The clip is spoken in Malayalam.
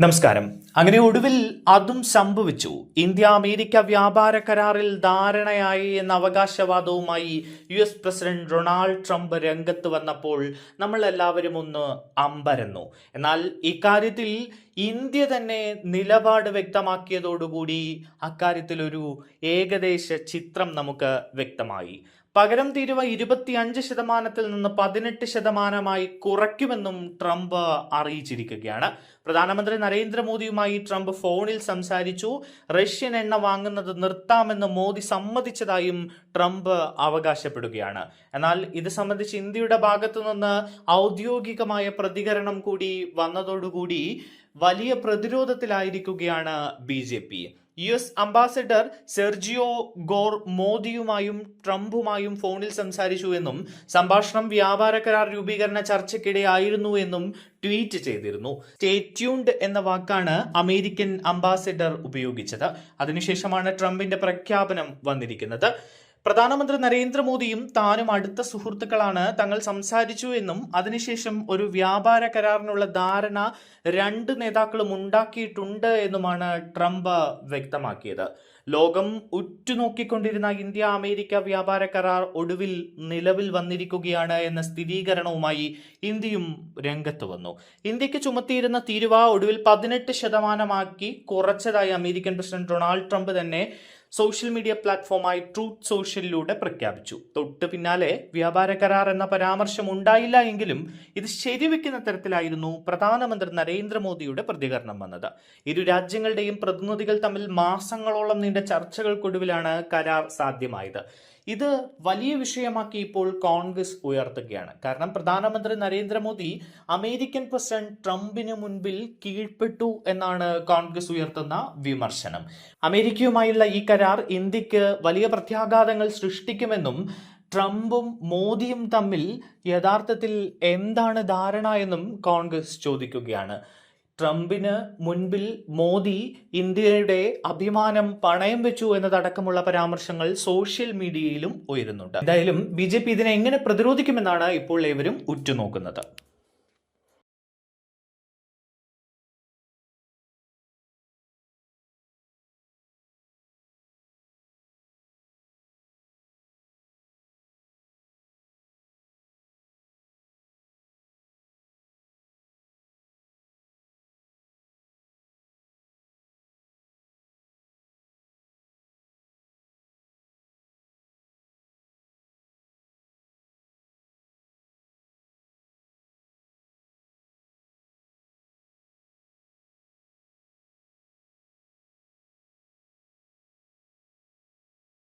നമസ്കാരം. അങ്ങനെ ഒടുവിൽ അതും സംഭവിച്ചു. ഇന്ത്യ അമേരിക്ക വ്യാപാര കരാറിൽ ധാരണയായി എന്ന അവകാശവാദവുമായി U S president Donald Trump രംഗത്ത് വന്നപ്പോൾ നമ്മൾ എല്ലാവരും ഒന്ന് അമ്പരന്നു. എന്നാൽ ഇക്കാര്യത്തിൽ ഇന്ത്യ തന്നെ നിലപാട് വ്യക്തമാക്കിയതോടുകൂടി അക്കാര്യത്തിൽ ഒരു ഏകദേശ ചിത്രം നമുക്ക് വ്യക്തമായി. പകരം തീരുവ ഇരുപത്തിയഞ്ച് ശതമാനത്തിൽ നിന്ന് പതിനെട്ട് ശതമാനമായി കുറയ്ക്കുമെന്നും ട്രംപ് അറിയിച്ചിരിക്കുകയാണ്. പ്രധാനമന്ത്രി നരേന്ദ്രമോദിയുമായി ട്രംപ് ഫോണിൽ സംസാരിച്ചു. റഷ്യൻ എണ്ണ വാങ്ങുന്നത് നിർത്താമെന്ന് മോദി സമ്മതിച്ചതായും ട്രംപ് അവകാശപ്പെടുകയാണ്. എന്നാൽ ഇത് സംബന്ധിച്ച് ഇന്ത്യയുടെ ഭാഗത്തു നിന്ന് ഔദ്യോഗികമായ പ്രതികരണം കൂടി വന്നതോടുകൂടി വലിയ പ്രതിരോധത്തിലായിരിക്കുകയാണ് B U S ambassador Sergio Gor മോദിയുമായും ട്രംപുമായും ഫോണിൽ സംസാരിച്ചു എന്നും സംഭാഷണം വ്യാപാര കരാർ രൂപീകരണ ചർച്ചയ്ക്കിടെയായിരുന്നു എന്നും ട്വീറ്റ് ചെയ്തിരുന്നു. സ്റ്റേറ്റ്യൂൺഡ് എന്ന വാക്കാണ് അമേരിക്കൻ അംബാസിഡർ ഉപയോഗിച്ചത്. അതിനുശേഷമാണ് ട്രംപിന്റെ പ്രഖ്യാപനം വന്നിരിക്കുന്നത്. പ്രധാനമന്ത്രി നരേന്ദ്രമോദിയും താനും അടുത്ത സുഹൃത്തുക്കളാണ്. തങ്ങൾ സംസാരിച്ചു എന്നും അതിനുശേഷം ഒരു വ്യാപാര കരാറിനുള്ള ധാരണ രണ്ട് നേതാക്കളും ഉണ്ടാക്കിയിട്ടുണ്ട് എന്നുമാണ് ട്രംപ് വ്യക്തമാക്കിയത്. ലോകം ഉറ്റുനോക്കിക്കൊണ്ടിരുന്ന ഇന്ത്യ അമേരിക്ക വ്യാപാര കരാർ ഒടുവിൽ നിലവിൽ വന്നിരിക്കുകയാണ് എന്ന സ്ഥിരീകരണവുമായി ഇന്ത്യയും രംഗത്ത് വന്നു. ഇന്ത്യയ്ക്ക് ചുമത്തിയിരുന്ന തീരുവ ഒടുവിൽ പതിനെട്ട് ശതമാനമാക്കി കുറച്ചതായി അമേരിക്കൻ പ്രസിഡന്റ് ഡൊണാൾഡ് ട്രംപ് തന്നെ സോഷ്യൽ മീഡിയ പ്ലാറ്റ്ഫോമായി ട്രൂത്ത് സോഷ്യലിലൂടെ പ്രഖ്യാപിച്ചു. തൊട്ട് പിന്നാലെ വ്യാപാര കരാർ എന്ന പരാമർശം ഉണ്ടായില്ല എങ്കിലും ഇത് ശരിവെക്കുന്ന തരത്തിലായിരുന്നു പ്രധാനമന്ത്രി നരേന്ദ്രമോദിയുടെ പ്രതികരണം വന്നത്. ഇരു രാജ്യങ്ങളുടെയും പ്രതിനിധികൾ തമ്മിൽ മാസങ്ങളോളം ചർച്ചകൾക്കൊടുവിലാണ് കരാർ സാധ്യമായത്. ഇത് വലിയ വിഷയമാക്കി ഇപ്പോൾ കോൺഗ്രസ് ഉയർത്തുകയാണ്. കാരണം പ്രധാനമന്ത്രി നരേന്ദ്രമോദി അമേരിക്കൻ പ്രസിഡന്റ് ട്രംപിന് മുൻപിൽ കീഴ്പ്പെട്ടു എന്നാണ് കോൺഗ്രസ് ഉയർത്തുന്ന വിമർശനം. അമേരിക്കയുമായുള്ള ഈ കരാർ ഇന്ത്യയ്ക്ക് വലിയ പ്രത്യാഘാതങ്ങൾ സൃഷ്ടിക്കുമെന്നും ട്രംപും മോദിയും തമ്മിൽ യഥാർത്ഥത്തിൽ എന്താണ് ധാരണ എന്നും കോൺഗ്രസ് ചോദിക്കുകയാണ്. ട്രംപിന് മുൻപിൽ മോദി ഇന്ത്യയുടെ അഭിമാനം പണയം വെച്ചു എന്നതടക്കമുള്ള പരാമർശങ്ങൾ സോഷ്യൽ മീഡിയയിലും ഉയരുന്നുണ്ട്. എന്തായാലും ബി ജെ പി ഇതിനെ എങ്ങനെ പ്രതിരോധിക്കുമെന്നാണ് ഇപ്പോൾ ഏവരും ഉറ്റുനോക്കുന്നത്.